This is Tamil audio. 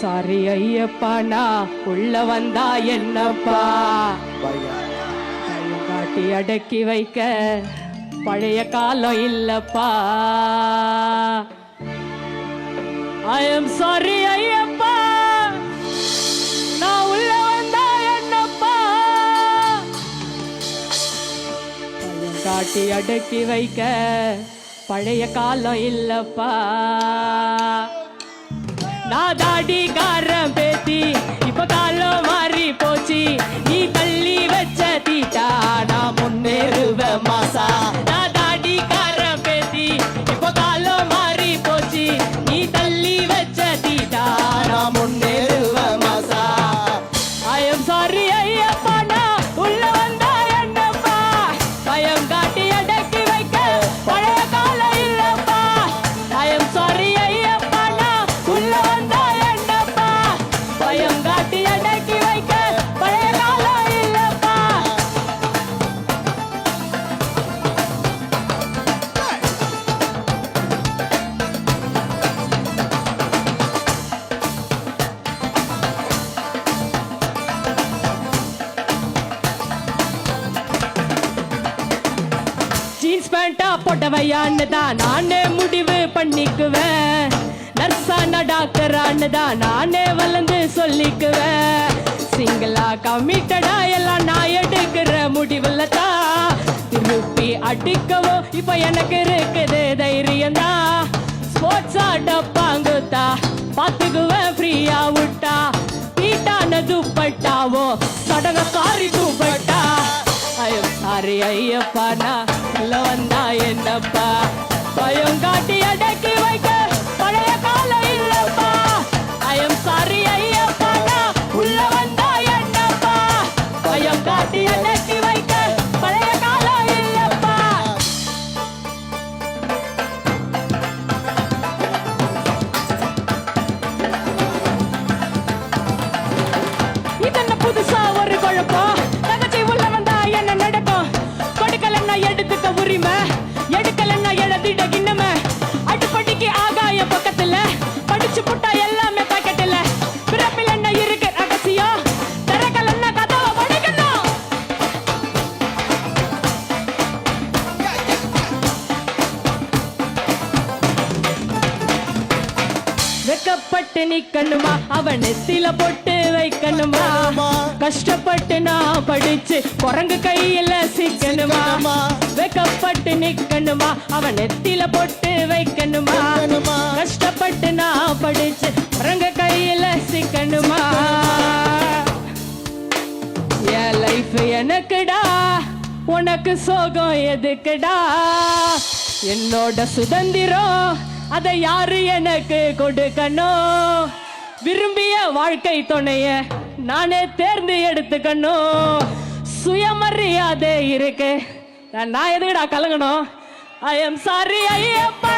சாரி ஐயப்பா நான் உள்ள வந்தா என்னப்பா? காட்டி அடக்கி வைக்க பழைய காலம் இல்லப்பா. ஐ எம் சாரி ஐயப்பா நான் உள்ள வந்தா என்னப்பா? காட்டி அடக்கி வைக்க பழைய காலம் இல்லப்பா. நான் தாடிக்காரன் ஜீன்ஸ் போட்டவையான்னு தான் நானே முடிவு பண்ணிக்குவேன். நர்ஸான டாக்டரான்னு தான் நானே வளர்ந்து சொல்லிக்குவேன். சிங்கிளா கமிட்டடா எல்லாம் நான் எடுக்கிற முடிவில் தான் திருப்பி அடிக்கவோ இப்ப எனக்கு இருக்குது தைரியம் தான் ஸ்போர்ட்ஸ் ஆடப்பாங்குத்தா பாத்துக்குவேன் ஃப்ரீயா விட்டா? வீட்டான துப்பட்டாவோ? சடங்க காரி துப்பட்டா? ஐயோ சாரி ஐயப்பானா நான் வந்தா என்னப்பா? பயம் காட்டி வெக்கப்பட்டு நிக்கணுமா? அவன் நெத்தில பொட்டு வைக்கணுமா? கஷ்டப்பட்டு நான் படிச்சு குரங்கு கையில சிக்கணுமா? வெக்கப்பட்டு நிக்கணுமா? அவன் நெத்தில பொட்டு வைக்கணுமா? கஷ்டப்பட்டு நான் படிச்சு குரங்கு கையில சிக்கணுமா? என் லைஃப் எனக்குடா? உனக்கு சோகம் எதுக்குடா? என்னோட சுதந்திரம் அதை யாரு எனக்கு கொடுக்கணும்? விரும்பிய வாழ்க்கை துணைய நானே தேர்ந்து எடுத்துக்கணும். சுயமரியாதை இருக்கு. நான் நான் எதுக்குடா கலங்கணும்? I am sorry Ayyappa